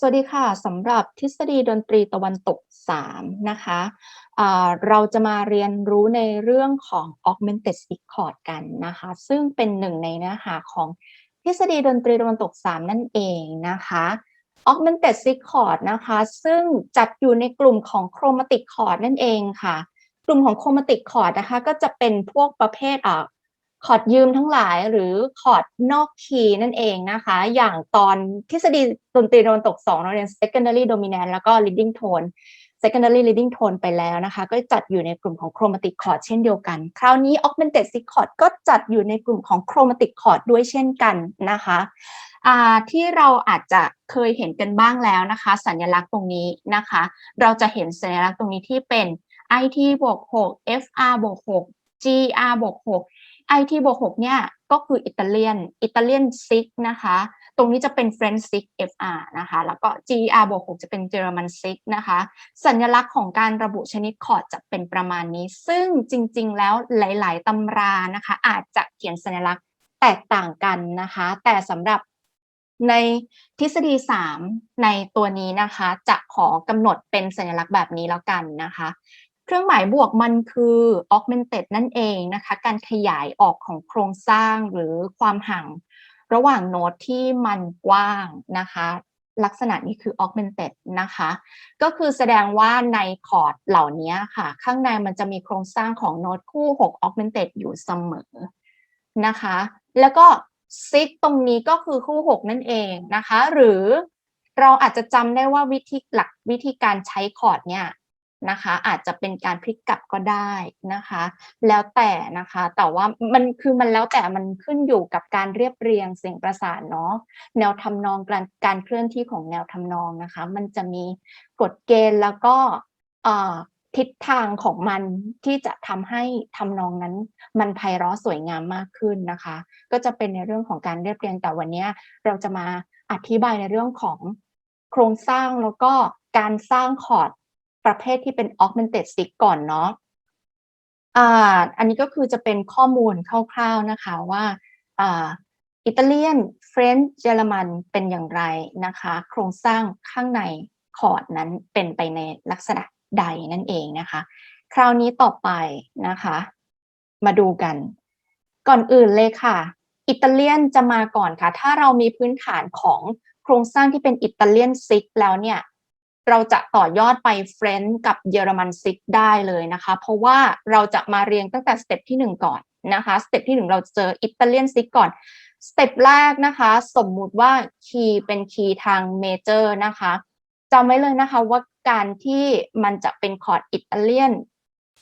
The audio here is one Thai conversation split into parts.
สวัสดีค่ะสำหรับทฤษฎีดนตรีตะวันตก 3 นะคะะเราจะมาเรียนรู้ในเรื่องของ augmented six chord กันนะคะ ซึ่งเป็นหนึ่งในเนื้อหาของทฤษฎีดนตรีตะวันตก 3 นั่นเองนะคะ augmented six chord นะคะ ซึ่งจัดอยู่ในกลุ่มของ chromatic chord นั่นเองค่ะ กลุ่มของ chromatic chord นะคะ ก็จะเป็นพวกประเภทอ่า คอร์ดยืมทั้งหลายหรือคอร์ดนอกคีย์นั่นเองนะคะ อย่างตอนทฤษฎีดนตรีตะวันตก2เราเรียน secondary dominant แล้วก็ leading tone secondary leading tone ไปแล้วนะคะ ก็จัดอยู่ในกลุ่มของ chromatic chord เช่นเดียวกัน คราวนี้ augmented six chord ก็จัดอยู่ในกลุ่มของ chromatic chord ด้วยเช่นกันนะคะที่เราอาจจะเคยเห็นกันบ้างแล้วนะคะ สัญลักษณ์ตรงนี้นะคะ เราจะเห็นสัญลักษณ์ตรงนี้ที่เป็น IT บวก6 FR บวก6 GR บวก6 IT บวก6เนี่ยก็คืออิตาเลียนอิตาเลียนซิกนะคะ ตรงนี้จะเป็นเฟรนช์ซิก FR นะคะ แล้วก็ GR บวก6จะเป็นเยอรมันซิกนะคะ สัญลักษณ์ของการระบุชนิดคอร์ดจะเป็นประมาณนี้ ซึ่งจริง ๆ แล้วหลาย ๆตำรานะคะ อาจจะเขียนสัญลักษณ์แตกต่างกันนะคะ แต่สำหรับในทฤษฎี 3 ในตัวนี้นะคะ จะขอกำหนดเป็นสัญลักษณ์แบบนี้แล้วกันนะคะ เครื่องหมายบวกมันคือ augmented นั่นเองนะคะ การขยายออกของโครงสร้างหรือความห่างระหว่างโน้ตที่มันกว้างนะคะ ลักษณะนี้คือ augmented นะคะ ก็คือแสดงว่าในคอร์ดเหล่านี้ค่ะ ข้างในมันจะมีโครงสร้างของโน้ตคู่ 6 augmented อยู่เสมอนะคะ แล้วก็ซิกตรงนี้ก็คือคู่ 6 นั่นเองนะคะ หรือเราอาจจะจำได้ว่าวิธีหลักวิธีการใช้คอร์ดเนี่ย นะคะ อาจจะเป็นการพลิกกลับก็ได้นะคะ แล้วแต่นะคะ แต่ว่ามันคือมันแล้วแต่มันขึ้นอยู่กับการเรียบเรียงเสียงประสานเนาะแนวทำนองการการเคลื่อนที่ของแนวทำนองนะคะ มันจะมีกฎเกณฑ์แล้วก็ทิศทางของมันที่จะทำให้ทำนองนั้น มันไพเราะสวยงามมากขึ้นนะคะ ก็จะเป็นในเรื่องของการเรียบเรียงแต่วันนี้เราจะมาอธิบายในเรื่องของโครงสร้างแล้วก็การสร้างคอร์ด ประเภทที่เป็น augmented sick ก่อนเนาะอ่าอันนี้ก็คือจะเป็นข้อมูลคร่าวๆนะคะว่าอ่าอิตาเลียนเฟรนช์เยอรมันเป็นอย่างไรนะคะ โครงสร้างข้างในคอร์ดนั้นเป็นไปในลักษณะใดนั่นเองนะคะ คราวนี้ต่อไปนะคะ มาดูกัน ก่อนอื่นเลยค่ะ อิตาเลียนจะมาก่อนค่ะ ถ้าเรามีพื้นฐานของโครงสร้างที่เป็นอิตาเลียนซิกแล้วเนี่ย เราจะต่อยอดไปเฟรนด์กับเยอรมันซิกได้เลยนะคะ เพราะว่าเราจะมาเรียงตั้งแต่สเต็ปที่ 1 ก่อนนะคะสเต็ปที่ 1 เราเจออิตาเลียนซิกก่อนสเต็ปแรกนะคะ สมมุติว่าคีย์เป็นคีย์ทางเมเจอร์นะคะจำไว้เลยนะคะว่าการที่มันจะเป็นคอร์ดอิตาเลียน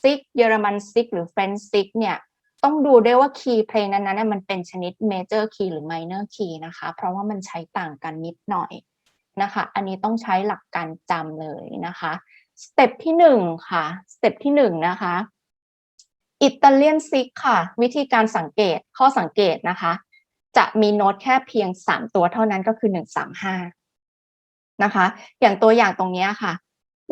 ซิกเยอรมันซิกหรือเฟรนด์ซิกเนี่ยต้องดูด้วยว่าคีย์เพลงนั้นๆมันเป็นชนิดเมเจอร์คีย์หรือไมเนอร์คีย์นะคะ เพราะว่ามันใช้ต่างกันนิดหน่อย นะคะ อันนี้ต้องใช้หลักการจำเลยนะคะสเต็ปที่หนึ่งค่ะสเต็ปที่หนึ่งนะคะอิตาเลียนซิกค่ะ วิธีการสังเกตข้อสังเกตนะคะ จะมีโน้ตแค่เพียง3ตัวเท่านั้นก็คือ1 3 5นะคะ อย่างตัวอย่างตรงนี้ค่ะ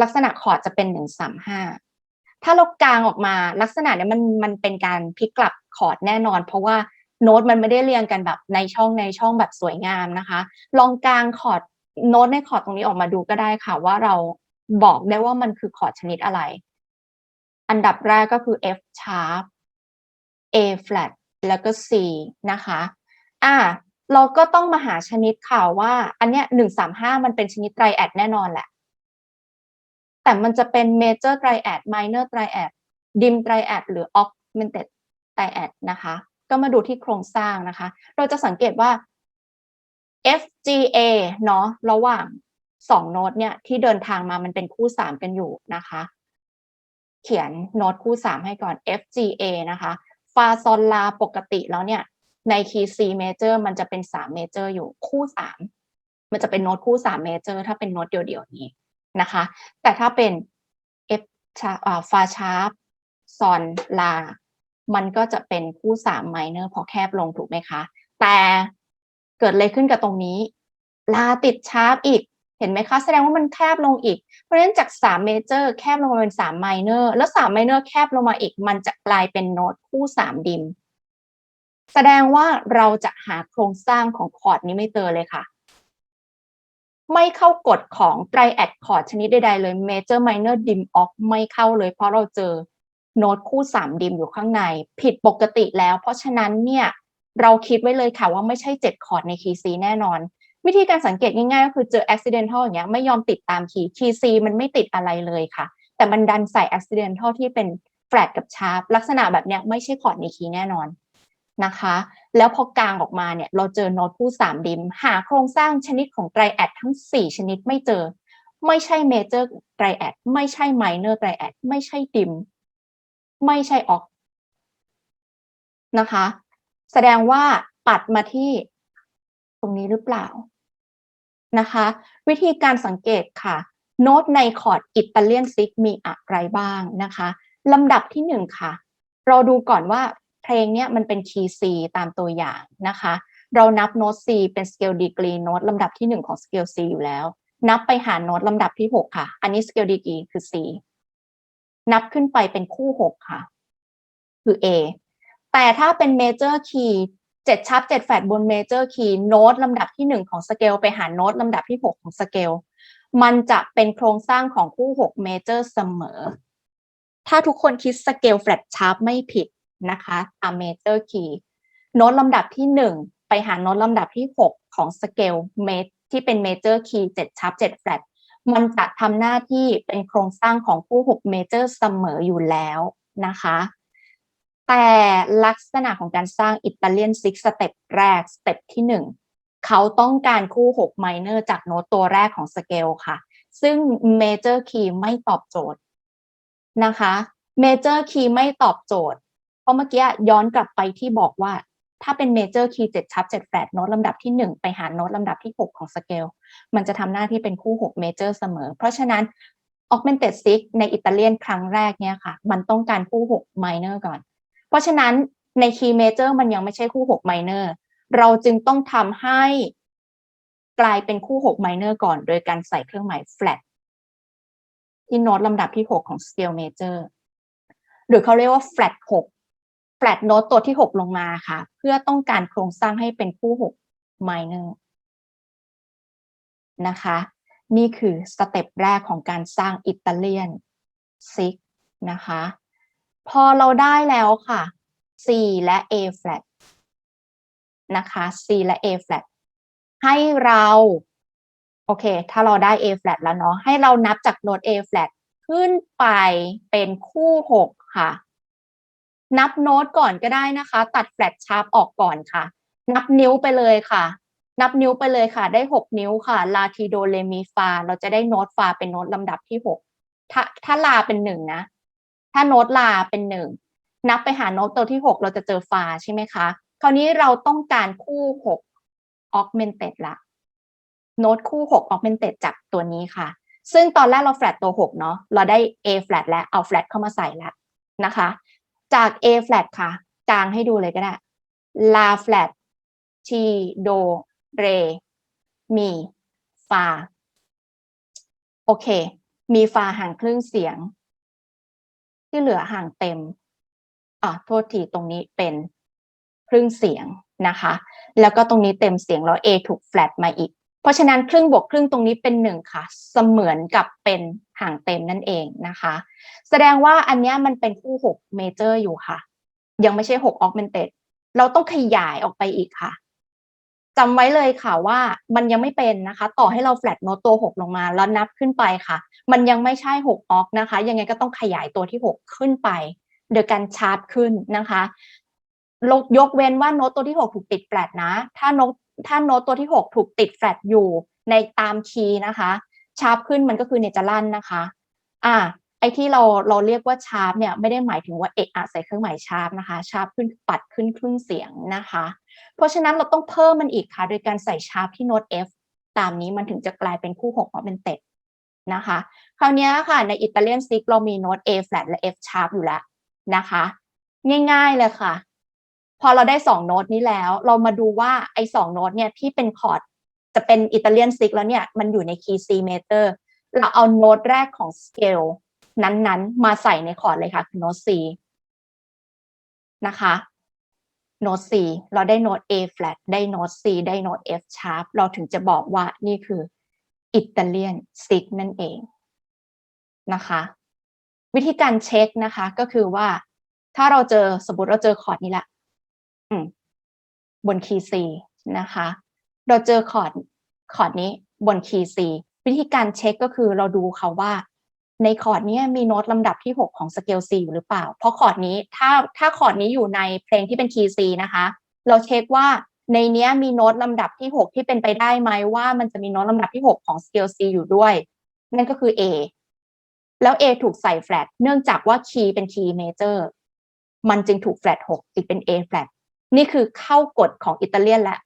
ลักษณะคอร์ดจะเป็น1 3 5ถ้าเรากลางออกมาลักษณะเนี้ยมันมันเป็นการพลิกกลับคอร์ดแน่นอน เพราะว่าโน้ตมันไม่ได้เรียงกันแบบในช่องในช่องแบบสวยงามนะคะ ลองกลางคอร์ด โน้ตในคอร์ดตรงนี้ออกมาดูก็ได้ค่ะ ว่าเราบอกได้ว่ามันคือคอร์ดชนิดอะไร อันดับแรกก็คือ F sharp A flat แล้วก็ C นะคะอ่าเราก็ต้องมาหาชนิดค่ะว่า อันเนี้ยหนึ่งสามห้ามันเป็นชนิดไตรแอดแน่นอนแหละ แต่มันจะเป็น major triad minor triad dim triad หรือ augmented triad นะคะ ก็มาดูที่โครงสร้างนะคะ เราจะสังเกตว่า FGA เนาะระหว่างสองโน้ตเนี่ยที่เดินทางมามันเป็นคู่สามกันอยู่นะคะ เขียนโน้ตคู่สามให้ก่อน FGA นะคะฟาซอลลาปกติแล้วเนี่ยในคีย์ C major มันจะเป็นสาม major อยู่คู่สามมันจะเป็นโน้ตคู่สาม major ถ้าเป็นโน้ตเดียวๆนี้นะคะ แต่ถ้าเป็น F ฟาชาร์ปซอนลา มันก็จะเป็นคู่สาม minor พอแคบลงถูกไหมคะ แต่ เกิดอะไรขึ้นกับตรงนี้ ลาติดชาร์ปอีก เห็นไหมคะ แสดงว่ามันแคบลงอีก เพราะฉะนั้นจาก3เมเจอร์แคบลงมาเป็น3ไมเนอร์ แล้ว3ไมเนอร์แคบลงมาอีก มันจะกลายเป็นโน้ตคู่3ดิม แสดงว่าเราจะหาโครงสร้างของคอร์ดนี้ไม่เจอเลยค่ะ ไม่เข้ากฎของไตรแอดคอร์ดชนิดใดๆเลย major minor dim oc ไม่เข้าเลย เพราะเราเจอโน้ตคู่3ดิมอยู่ข้างใน ผิดปกติแล้ว เพราะฉะนั้นเนี่ย เราคิดไว้เลยค่ะว่าไม่ใช่7คอร์ดในคีย์ C แน่นอน วิธีการสังเกตง่ายๆก็คือเจอ accidental อย่างเงี้ยไม่ยอมติดตามคีย์คีย์ C มันไม่ติดอะไรเลยค่ะ แต่มันดันใส่ accidental ที่เป็น flat กับ sharp ลักษณะแบบเนี้ยไม่ใช่คอร์ดในคีย์แน่นอนนะคะ แล้วพอกลางออกมาเนี่ยเราเจอโน้ตคู่3ดิม หาโครงสร้างชนิดของไตรแอดทั้ง 4 ชนิดไม่เจอ ไม่ใช่ major ไตรแอดไม่ใช่ minor ไตรแอดไม่ใช่ดิม ไม่ใช่ออกนะคะ แสดงว่าปัดมาที่ตรงนี้หรือเปล่านะคะ วิธีการสังเกตค่ะ โน้ตในคอร์ดอิตาเลียนซิกมีอะไรบ้างนะคะลำดับที่หนึ่งค่ะ เราดูก่อนว่าเพลงเนี้ยมันเป็นคีย์ C ตามตัวอย่างนะคะ เรานับโน้ต C เป็นสเกลดีกรีโน้ตลำดับที่หนึ่งของสเกล C อยู่แล้ว นับไปหาโน้ตลำดับที่หกค่ะ อันนี้สเกลดีกรีคือ C นับขึ้นไปเป็นคู่หกค่ะ คือ A แต่ถ้าเป็น major key เจ็ดชับเจ็ดแฟดบน major key โน้ตลำดับที่หนึ่งของสเกลไปหาโน้ตลำดับที่หกของสเกลมันจะเป็นโครงสร้างของคู่หก major เสมอ ถ้าทุกคนคิดสเกลแฟลตชาร์ปไม่ผิดนะคะตาม major key โน้ตลำดับที่หนึ่งไปหาโน้ตลำดับที่หกของสเกลเมที่เป็น major key เจ็ดชับเจ็ดแฟลตมันจะทำหน้าที่เป็นโครงสร้างของคู่หก major เสมออยู่แล้วนะคะ แต่ลักษณะของการสร้างอิตาเลียนซิกสเต็ปแรกสเต็ปที่หนึ่งเขาต้องการคู่6ไมเนอร์จากโน้ตตัวแรกของสเกลค่ะ ซึ่ง major key ไม่ตอบโจทย์นะคะ major key ไม่ตอบโจทย์ เพราะเมื่อกี้ย้อนกลับไปที่บอกว่า ถ้าเป็น major key 7ชับ7แฟลตโน้ตลำดับที่1ไปหาโน้ตลำดับที่6ของสเกลมันจะทำหน้าที่เป็นคู่6 major เสมอ เพราะฉะนั้น augmented six ในอิตาเลียนครั้งแรกเนี่ยค่ะ มันต้องการคู่6 minor ก่อน เพราะฉะนั้นใน key major มันยังไม่ใช่คู่6 minor เราจึงต้องทำให้กลายเป็นคู่6 minor ก่อน โดยการใส่เครื่องหมาย flat ที่โน้ตลำดับที่6ของ scale major หรือเขาเรียกว่า flat 6 flat note ตัวที่6ลงมาค่ะ เพื่อต้องการโครงสร้างให้เป็นคู่6 minor นะคะ นี่คือสเต็ปแรกของการสร้างอิตาเลียนซิกนะคะ พอเราได้แล้วค่ะ C และ A flat นะคะ C และ A flat ให้เรา โอเค ถ้าเราได้ A flat แล้วเนาะ ให้เรานับจากโน้ต A flat ขึ้นไปเป็นคู่6ค่ะ นับโน้ตก่อนก็ได้นะคะ ตัดแฟลตชาร์ปออกก่อนค่ะ นับนิ้วไปเลยค่ะ นับนิ้วไปเลยค่ะ ได้6นิ้วค่ะ ลาทีโดเรมีฟา เราจะได้โน้ตฟาเป็นโน้ตลำดับที่6ถ้าถ้าลาเป็นหนึ่งนะ ถ้าโน้ตลาเป็นหนึ่งนับไปหาโน้ตตัวที่6เราจะเจอฟาใช่ไหมคะ คราวนี้เราต้องการคู่6 augmented ละโน้ตคู่6 augmented จากตัวนี้ค่ะ ซึ่งตอนแรกเราแฟลตตัว6เนาะเราได้ A flat แล้วเอา flat เข้ามาใส่แล้วนะคะ จาก A flat ค่ะกลางให้ดูเลยก็ได้ลา flat ทีโด เร มี ฟา โอเค มีฟาห่างครึ่งเสียง ที่เหลือห่างเต็มอะโทษทีตรงนี้เป็นครึ่งเสียงนะคะ แล้วก็ตรงนี้เต็มเสียงแล้ว A ถูก flat มาอีก เพราะฉะนั้นครึ่งบวกครึ่งตรงนี้เป็นหนึ่งค่ะ เสมือนกับเป็นห่างเต็มนั่นเองนะคะ แสดงว่าอันนี้มันเป็นคู่6 major อยู่ค่ะ ยังไม่ใช่6 augmented เราต้องขยายออกไปอีกค่ะ จำไว้เลยค่ะว่ามันยังไม่เป็นนะคะ ต่อให้เราแฟลตโนตตัว 6 ลงมาแล้วนับขึ้นไปค่ะ มันยังไม่ใช่ 6 ออกนะคะ ยังไงก็ต้องขยายตัวที่ 6 ขึ้นไป โดยการชาร์ปขึ้นนะคะลยกเว้นว่าโน้ตตัวที่ 6 ถูกติดแฟลตนะ ถ้าโน้ตถ้าโน้ตตัวที่ 6 ถูกติดแฟลตอยู่ในตามคีย์นะคะ ชาร์ปขึ้นมันก็คือเนจลั่นนะคะ อ่า ไอ้ที่เราเราเรียกว่าชาร์ปเนี่ยไม่ได้หมายถึงว่าเอกอะใส่เครื่องหมายชาร์ปนะคะ ชาร์ปขึ้นปัดขึ้นครึ่งเสียงนะคะ เพราะฉะนั้นเราต้องเพิ่มมันอีกค่ะ โดยการใส่ชาร์ปที่โน้ต F ตามนี้มันถึงจะกลายเป็นคู่6มาเป็นเต็ดนะคะ คราวนี้ค่ะในอิตาเลียนซิกเรามีโน้ต A flat และ F sharp อยู่แล้วนะคะ ง่ายๆเลยค่ะ พอเราได้2โน้ตนี้แล้ว เรามาดูว่าไอ้สโน้ตเนี่ยที่เป็นคอร์ดจะเป็นอิตาเลียนซิกแล้วเนี่ยมันอยู่ในคีย์ C major เราเอาโน้ตแรกของสเกล นั้นๆ มาใส่ในคอร์ดเลยค่ะคือโน้ต C นะคะโน้ต C เราได้โน้ต A flat ได้โน้ต C ได้โน้ต F sharp เราถึงจะบอกว่านี่คืออิตาเลียนซิกนั่นเองนะคะ วิธีการเช็คนะคะก็คือว่า ถ้าเราเจอสมมติเราเจอคอร์ดนี้ละบนคีย์ C นะคะ เราเจอคอร์ดคอร์ดนี้บนคีย์ C วิธีการเช็คก็คือเราดูเขาว่า ในคอร์ดนี้มีโน้ตลำดับที่ 6 ของสเกล C อยู่หรือเปล่า เพราะคอร์ดนี้ถ้าถ้าคอร์ดนี้อยู่ในเพลงที่เป็นคีย์ C นะคะ เราเช็คว่าในนี้มีโน้ตลำดับที่ 6 ที่เป็นไปได้ไหมว่ามันจะมีโน้ตลำดับที่ 6 ของสเกล C อยู่ด้วย นั่นก็คือ A แล้ว A ถูกใส่แฟลตเนื่องจากว่าคีย์เป็นคีย์เมเจอร์มันจึงถูกแฟลต6ติดเป็น A แฟลตนี่คือเข้ากฎของอิตาเลียนละ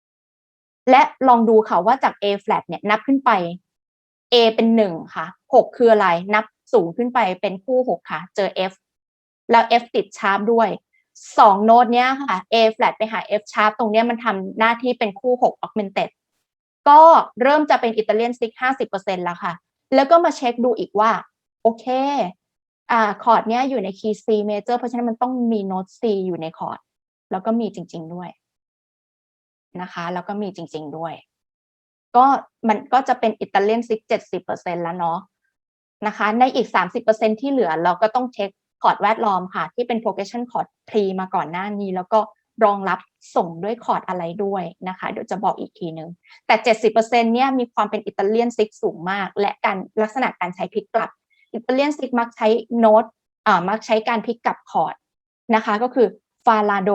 20%และลองดูค่ะว่าจาก A flat เนี่ยนับขึ้นไป A เป็นหนึ่งค่ะหกคืออะไร นับสูงขึ้นไปเป็นคู่หกค่ะ เจอ F แล้ว F ติดชาร์ปด้วยสองโน้ตเนี้ยค่ะ A flat ไปหา F sharp ตรงเนี้ยมันทำหน้าที่เป็นคู่หก augmented ก็เริ่มจะเป็นอิตาเลียนซิกห้าสิบเปอร์เซ็นแล้วค่ะ แล้วก็มาเช็คดูอีกว่า โอเค อ่าคอร์ดเนี้ยอยู่ในคีย์ C major เพราะฉะนั้นมันต้องมีโน้ต C อยู่ในคอร์ด แล้วก็มีจริง ๆ ด้วยนะคะ แล้วก็มีจริง ๆ ด้วย ก็มันก็จะเป็นอิตาเลียนซิกเจ็ดสิบเปอร์เซ็นแล้วเนาะนะคะ ในอีกสามสิบเปอร์เซ็นที่เหลือเราก็ต้องเช็คคอร์ดแวดล้อมค่ะ ที่เป็น progression chord pre มาก่อนหน้านี้ แล้วก็รองรับส่งด้วยคอร์ดอะไรด้วยนะคะ เดี๋ยวจะบอกอีกทีนึง แต่ 70%เนี่ยมีความเป็นอิตาเลียนซิกสูงมาก และการลักษณะการใช้พลิกกลับ อิตาเลียนซิกมักใช้โน้ตอ่ามักใช้การพลิกกลับคอร์ดนะคะ ก็คือฟาลาโด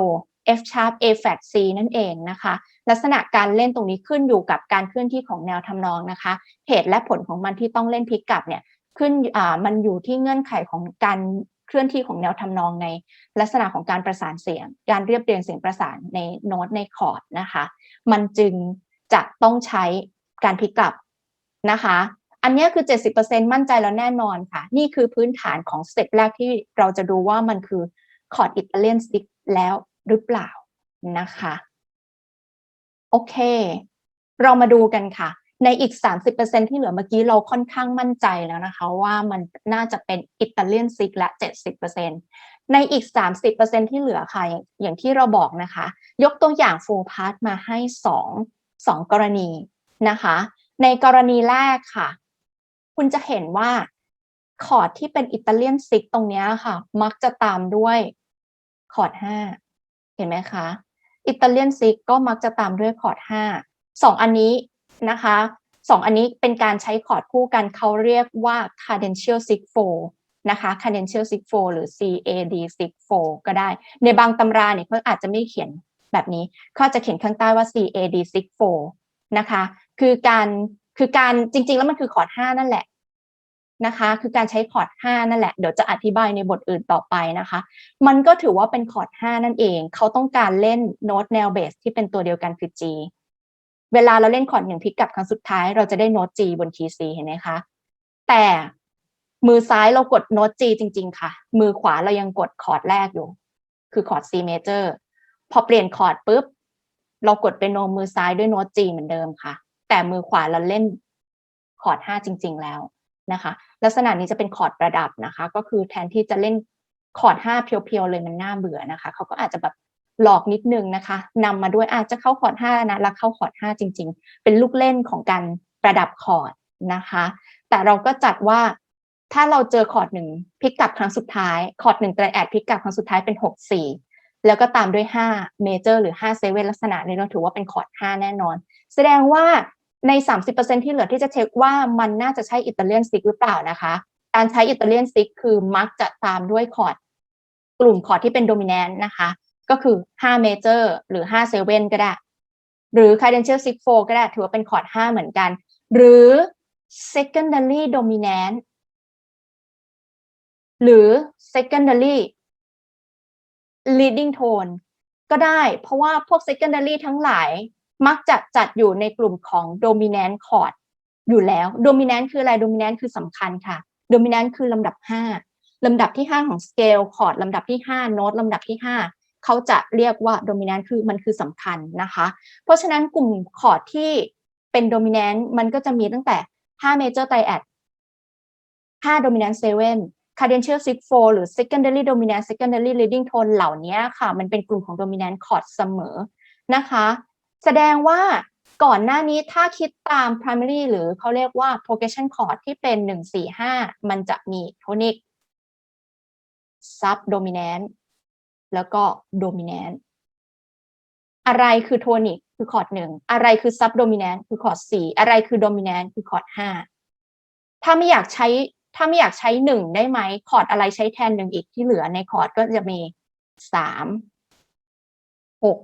F sharp A flat C นั่นเองนะคะ ลักษณะการเล่นตรงนี้ขึ้นอยู่กับการเคลื่อนที่ของแนวทำนองนะคะเหตุและผลของมันที่ต้องเล่นพลิกกลับเนี่ยขึ้นอ่ามันอยู่ที่เงื่อนไขของการเคลื่อนที่ของแนวทำนองในลักษณะของการประสานเสียง การเรียบเรียงเสียงประสานในโน้ตในคอร์ดนะคะ มันจึงจะต้องใช้การพลิกกลับนะคะ อันนี้คือ 70%มั่นใจแล้วแน่นอนค่ะ นี่คือพื้นฐานของสเต็ปแรกที่เราจะดูว่ามันคือคอร์ดอิตาเลียนสติกแล้วหรือเปล่านะคะ โอเค เรามาดูกันค่ะ ในอีก 30%ที่เหลือเมื่อกี้เราค่อนข้างมั่นใจแล้วนะคะว่ามันน่าจะเป็นอิตาเลียนซิกและ 70%ในอีก 30%ที่เหลือค่ะอย่างอย่างที่เราบอกนะคะ ยกตัวอย่างฟูลพาร์ทมาให้ 2 2 กรณีนะคะ ในกรณีแรกค่ะ คุณจะเห็นว่าคอร์ดที่เป็นอิตาเลียนซิกตรงนี้ค่ะ มักจะตามด้วยคอร์ด5เห็นไหมคะ อิตาเลียนซิกก็มักจะตามด้วยคอร์ด5 2 อันนี้นะคะสองอันนี้เป็นการใช้คอร์ดคู่กันเขาเรียกว่า cadential sig 4นะคะ cadential sig 4หรือ CAD sig 4ก็ได้ ในบางตำราเนี่ยเขาอาจจะไม่เขียนแบบนี้เขาจะเขียนข้างใต้ว่า CAD sig 4นะคะ คือการคือการจริง ๆ แล้วมันคือคอร์ด5นั่นแหละ นะคะ คือการใช้คอร์ด5นั่นแหละเดี๋ยวจะอธิบายในบทอื่นต่อไปนะคะ มันก็ถือว่าเป็นคอร์ด5นั่นเอง เขาต้องการเล่นโน้ตแนวเบสที่เป็นตัวเดียวกันคือ G เวลาเราเล่นคอร์ดหนึ่งพลิกกลับครั้งสุดท้ายเราจะได้โน้ต G บนคีย์ C เห็นไหมคะ แต่มือซ้ายเรากดโน้ต G จริง ๆ ค่ะ มือขวาเรายังกดคอร์ดแรกอยู่ คือคอร์ด C major พอเปลี่ยนคอร์ดปุ๊บ เรากดเป็นโนมือซ้ายด้วยโน้ต G เหมือนเดิมค่ะ แต่มือขวาเราเล่นคอร์ด 5 จริง ๆ แล้ว นะคะ ลักษณะนี้จะเป็นคอร์ดประดับนะคะ ก็คือแทนที่จะเล่นคอร์ด5เพียวๆเลยมันน่าเบื่อนะคะ เขาก็อาจจะแบบหลอกนิดนึงนะคะนำมาด้วยอาจจะเข้าคอร์ด5นะแล้วเข้าคอร์ด5จริง ๆ เป็นลูกเล่นของการประดับคอร์ดนะคะ แต่เราก็จัดว่าถ้าเราเจอคอร์ดหนึ่งพลิกกลับครั้งสุดท้ายคอร์ดหนึ่งแตรแอดพลิกกลับครั้งสุดท้ายเป็น6 4แล้วก็ตามด้วย5เมเจอร์หรือ5เซเว่นลักษณะนี้เราถือว่าเป็นคอร์ด5แน่นอน แสดงว่า ใน 30%ที่เหลือที่จะเช็คว่ามันน่าจะใช่อิตาเลียนซิกหรือเปล่านะคะ การใช้อิตาเลียนซิกคือมักจะตามด้วยคอร์ดกลุ่มคอร์ดที่เป็นโดมิแนนต์นะคะ ก็คือ5 major หรือ5 7ก็ได้ หรือ cadential sig 4ก็ได้ถือว่าเป็นคอร์ด5เหมือนกัน หรือ secondary dominant หรือ secondary leading tone ก็ได้ เพราะว่าพวก secondary ทั้งหลาย มักจะจัดอยู่ในกลุ่มของ dominant chord อยู่แล้ว dominant คืออะไร dominant คือสำคัญค่ะ dominant คือลำดับ 5 ลำดับที่ 5 ของ scale chord ลำดับที่5โน้ตลำดับที่ 5 เขาจะเรียกว่าโดมิ n น n t คือมันคือสำคัญนะคะ เพราะฉะนั้นกลุ่มคอร์ดที่เป็นโดมิ n น n t มันก็จะมีตั้งแต่ 5 major triad 5 dominant 7 cadential sig 4หรือ secondary dominant secondary leading tone เหล่านี้ค่ะ มันเป็นกลุ่มของ dominant chord เสมอนะคะ แสดงว่าก่อนหน้านี้ถ้าคิดตาม primary หรือเขาเรียกว่า progression chord ที่เป็น 1 4 5 มันจะมี tonic subdominant แล้วก็ dominant อะไรคือโทนิกคือคอร์ดหนึ่งอะไรคือซับโดมิแนนคือคอร์ดสี่อะไรคือโดมิแนนคือคอร์ดห้าถ้าไม่อยากใช้ถ้าไม่อยากใช้หนึ่งได้ไหมคอร์ดอะไรใช้แทนหนึ่งอีกที่เหลือในคอร์ดก็จะมีสามหก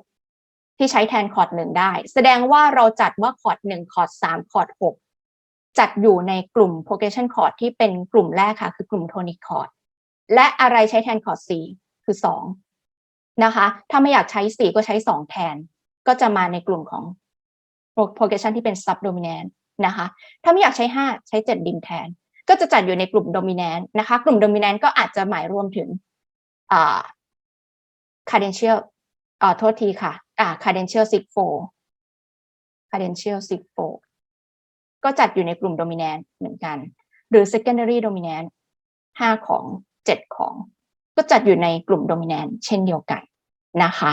ที่ใช้แทนคอร์ดหนึ่งได้ แสดงว่าเราจัดว่าคอร์ดหนึ่งคอร์ดสามคอร์ดหกจัดอยู่ในกลุ่ม progression chord ที่เป็นกลุ่มแรกค่ะ คือกลุ่มโทนิคคอร์ดและอะไรใช้แทนคอร์ดสี่คือสองนะคะ ถ้าไม่อยากใช้สี่ก็ใช้สองแทน ก็จะมาในกลุ่มของ progression ที่เป็น subdominant นะคะ ถ้าไม่อยากใช้ห้าใช้เจ็ดดินแทน ก็จะจัดอยู่ในกลุ่ม dominant นะคะ กลุ่ม dominant ก็อาจจะหมายรวมถึง cadential อ่าโทษทีค่ะ อ่า cadential sig 4 cadential sig 4ก็จัดอยู่ในกลุ่ม dominant เหมือนกัน หรือ secondary dominant ห้าของเจ็ดของ ก็จัดอยู่ในกลุ่ม dominant เช่นเดียวกันนะคะ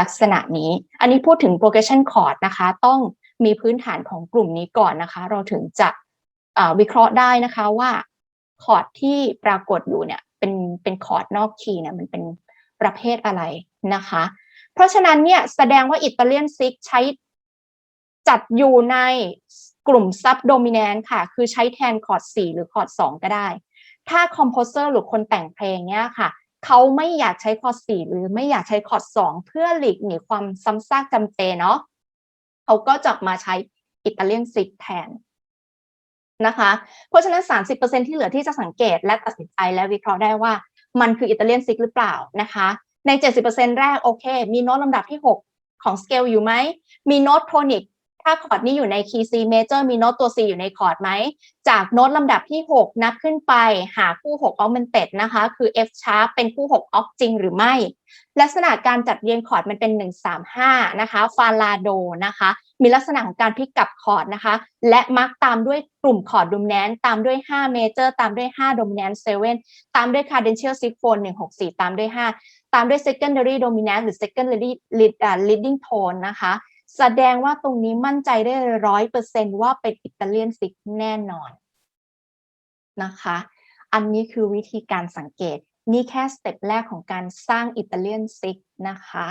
ลักษณะนี้ อันนี้พูดถึง progression chord นะคะ ต้องมีพื้นฐานของกลุ่มนี้ก่อนนะคะ เราถึงจะวิเคราะห์ได้นะคะว่าคอร์ดที่ปรากฏอยู่เนี่ยเป็นเป็นคอร์ดนอกคีย์เนี่ยมันเป็นประเภทอะไรนะคะ เพราะฉะนั้นเนี่ยแสดงว่าอิตาเลียนซิกใช้จัดอยู่ในกลุ่มซับโดมิแนนต์ค่ะ คือใช้แทนคอร์ด4หรือคอร์ด2ก็ได้ ถ้าคอมโพเซอร์หรือคนแต่งเพลงเนี่ยค่ะ เขาไม่อยากใช้คอร์ด4หรือไม่อยากใช้คอร์ด2เพื่อหลีกหนีความซ้ำซากจำเจเนาะเขาก็จะมาใช้อิตาเลียนซิกแทนนะคะ เพราะฉะนั้น 30%ที่เหลือที่จะสังเกตและตัดสินใจและวิเคราะห์ได้ว่า มันคืออิตาเลียนซิกหรือเปล่านะคะ ใน 70%แรกโอเค มีโน้ตลำดับที่ 6 ของสเกลอยู่ไหม มีโน้ตโทนิกถ้าคอร์ดนี้อยู่ในคีย์ C major มีโน้ตตัว C อยู่ในคอร์ดไหม จากโน้ตลำดับที่ 6 นับขึ้นไปหาคู่ 6 augmented นะคะ คือ F sharp เป็นคู่ 6 ออกจริงหรือไม่ ลักษณะการจัดเรียงคอร์ดมันเป็น 135 นะคะ ฟาลาโดนะคะ มีลักษณะของการพลิกกลับคอร์ดนะคะ และมักตามด้วยกลุ่มคอร์ด dominant ตามด้วย5 major ตามด้วย5 dominant 7ตามด้วย cadential six four 164 ตามด้วย 5 ตามด้วย secondary dominant หรือ secondary leading tone นะคะ แสดงว่าตรงนี้มั่นใจได้ร้อยเปอร์เซนว่าเป็นอิตาเลียนซิกแน่นอนนะคะ อันนี้คือวิธีการสังเกต นี่แค่สเต็ปแรกของการสร้างอิตาเลียนซิกนะคะ